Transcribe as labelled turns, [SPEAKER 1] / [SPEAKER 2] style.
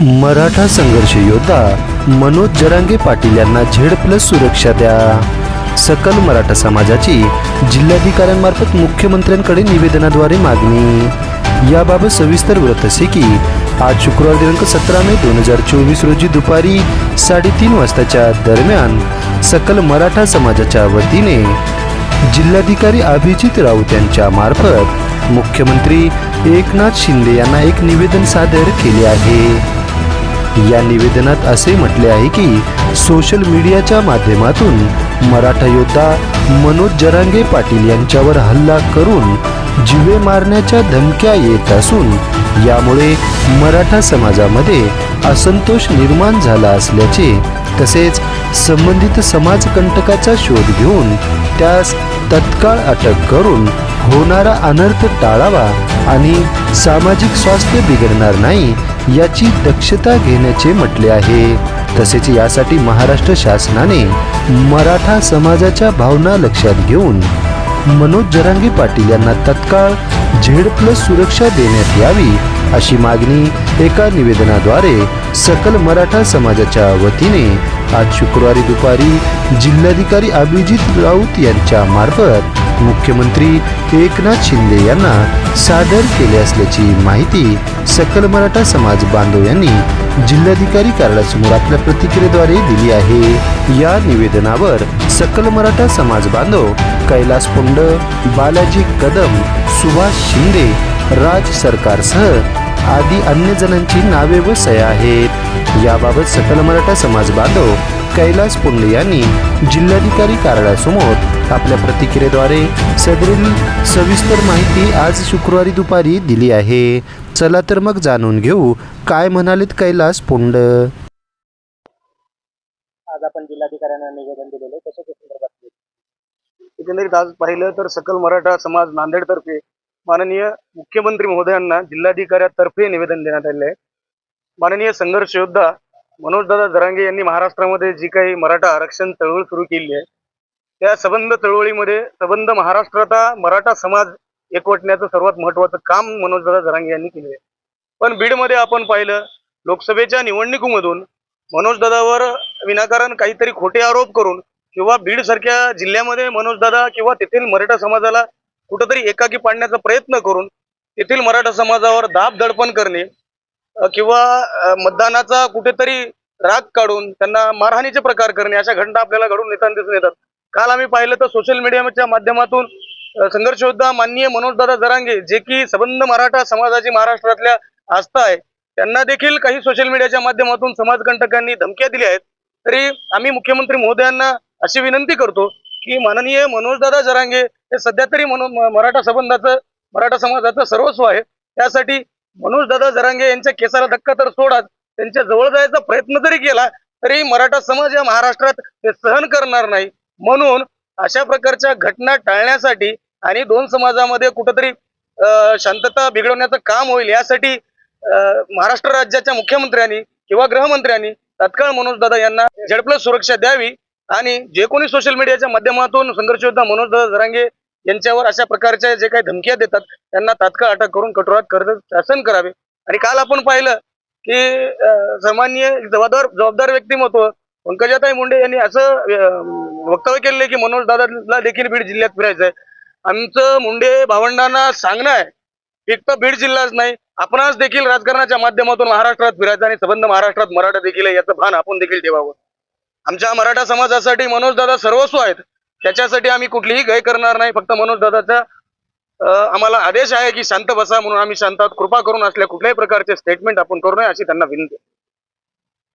[SPEAKER 1] मराठा संघर्ष योद्धा मनोज जरांगे पाटील यांना झेड प्लस सुरक्षा द्या. सकल मराठा समाजाची जिल्हाधिकाऱ्यांमार्फत मुख्यमंत्र्यांकडे निवेदनाद्वारे मागणी. याबाबत सविस्तर वृत्त असे की आज शुक्रवार दिनांक सतरा मे दोन हजार चोवीस रोजी दुपारी साडेतीन वाजताच्या दरम्यान सकल मराठा समाजाच्या वतीने जिल्हाधिकारी अभिजित राऊत यांच्या मार्फत मुख्यमंत्री एकनाथ शिंदे यांना एक निवेदन सादर केले आहे. या निवेदनात असे म्हटले आहे की सोशल मीडियाच्या माध्यमातून मराठा योद्धा मनोज जरांगे पाटील यांच्यावर हल्ला करून जिवे मारण्याच्या धमक्या येत असून यामुळे मराठा समाजामध्ये असंतोष निर्माण झाला असल्याचे तसेच संबंधित समाजकंटकाचा शोध घेऊन त्यास तत्काळ अटक करून होणारा अनर्थ टाळावा आणि सामाजिक स्वास्थ्य बिघडणार नाही याची दक्षता घेण्याचे म्हटले आहे. तसेच यासाठी महाराष्ट्र शासनाने मराठा समाजाच्या भावना लक्षात घेऊन मनोज जरांगे पाटील यांना तत्काळ झेड प्लस सुरक्षा देण्यात यावी अशी मागणी एका निवेदनाद्वारे सकल मराठा समाजाच्या वतीने आज शुक्रवारी दुपारी जिल्हाधिकारी अभिजित राऊत यांच्या मार्फत मुख्यमंत्री एकनाथ शिंदे यांना सादर केले असल्याची माहिती सकल मराठा समाज बांधव यांनी जिल्हाधिकारी कार्यालयासमोर आपल्या प्रतिक्रियेद्वारे दिली आहे. या निवेदनावर सकल मराठा समाज बांधव कैलास पुंड बालाजी कदम सुभाष शिंदे राज सरकारसह आदी अन्य जणांची नावे व सह्या आहेत. याबाबत सकल मराठा समाज बांधव कैलास पुंडे यांनी जिल्हाधिकारी कार्यालयासमोर आपल्या प्रतिक्रियेद्वारे सदरील सविस्तर माहिती आज शुक्रवारी दुपारी दिली आहे. चला तर मग जाणून घेऊ काय म्हणालेत कैलास पुंड.
[SPEAKER 2] आज आपण जिल्हाधिकाऱ्यांना निवेदन दिलेलं आहे. कशाच्या संदर्भात?
[SPEAKER 3] एकंदरीत आज पाहिलं तर सकल मराठा समाज नांदेडतर्फे माननीय मुख्यमंत्री महोदयांना जिल्हाधिकाऱ्यातर्फे निवेदन देण्यात आले आहे. माननीय संघर्ष योद्धा मनोजदादा जरांगे यांनी महाराष्ट्रामध्ये जी काही मराठा आरक्षण चळवळ सुरू केली आहे त्या सबंध चळवळीमध्ये सबंध महाराष्ट्राचा मराठा समाज एकवटण्याचं सर्वात महत्वाचं काम मनोजदादा जरांगे यांनी केले आहे. पण बीडमध्ये आपण पाहिलं लोकसभेच्या निवडणुकीमधून मनोजदादावर विनाकारण काहीतरी खोटे आरोप करून किंवा बीड सारख्या जिल्ह्यामध्ये मनोजदादा किंवा तेथील मराठा समाजाला कुठंतरी एकाकी पाडण्याचा प्रयत्न करून तेथील मराठा समाजावर दाब दडपण करणे किंवा मतदानाचा कुठेतरी राग काढून त्यांना मारहाणीचे प्रकार करणे अशा घटना आपल्याला घडून येताना दिसून येतात काल आम्ही पाहिलं तर सोशल मीडियाच्या माध्यमातून अ, संघर्ष योद्धा माननीय मनोजदादा जरांगे जे की सबंध मराठा समाजाची महाराष्ट्रातल्या आस्था आहे त्यांना देखील काही सोशल मीडियाच्या माध्यमातून समाजकंटकांनी धमक्या दिल्या आहेत. तरी आम्ही मुख्यमंत्री महोदयांना अशी विनंती करतो की माननीय मनोजदादा जरांगे हे सध्या तरी मनो मराठा संबंधाचं मराठा समाजाचं सर्वस्व आहे. त्यासाठी मनोजदादा जरांगे यांच्या केसाला धक्का तर सोडाच त्यांच्या जवळ जायचा प्रयत्न जरी केला तरी मराठा समाज या महाराष्ट्रात ते सहन करणार नाही. म्हणून अशा प्रकारच्या घटना टाळण्यासाठी आणि दोन समाजामध्ये कुठंतरी अं, शांतता बिघडवण्याचं काम होईल यासाठी महाराष्ट्र राज्याच्या मुख्यमंत्र्यांनी किंवा गृहमंत्र्यांनी तात्काळ मनोजदादा यांना झेडप्लस सुरक्षा द्यावी आणि जे कोणी सोशल मीडियाच्या माध्यमातून संघर्षयोद्धा मनोजदादा जरांगे यांच्यावर अशा प्रकारच्या जे काही धमक्या देतात त्यांना तात्काळ अटक करून कठोरात कर्ज शासन करावे. आणि काल आपण पाहिलं की सामान्य जबाबदार जबाबदार व्यक्तिमत्व पंकजाताई मुंडे यांनी असं वक्तव्य केलेलं आहे की मनोज दादाला देखील बीड जिल्ह्यात फिरायचं आहे. आमचं मुंडे भावंडांना सांगणं आहे एक तर बीड जिल्हाच नाही आपणास देखील राजकारणाच्या माध्यमातून महाराष्ट्रात फिरायचं आणि संबंध महाराष्ट्रात मराठा देखील आहे याचं भान आपण देखील ठेवावं. आमच्या मराठा समाजासाठी मनोज दादा सर्वस्व आहेत. त्याच्यासाठी आम्ही कुठलीही गय करणार नाही फक्त मनोज दादाचा आम्हाला आदेश आहे की शांत बसा म्हणून आम्ही शांतात कृपा करून असल्या कुठल्याही प्रकारचे स्टेटमेंट आपण करू नये अशी त्यांना विनंती आहे.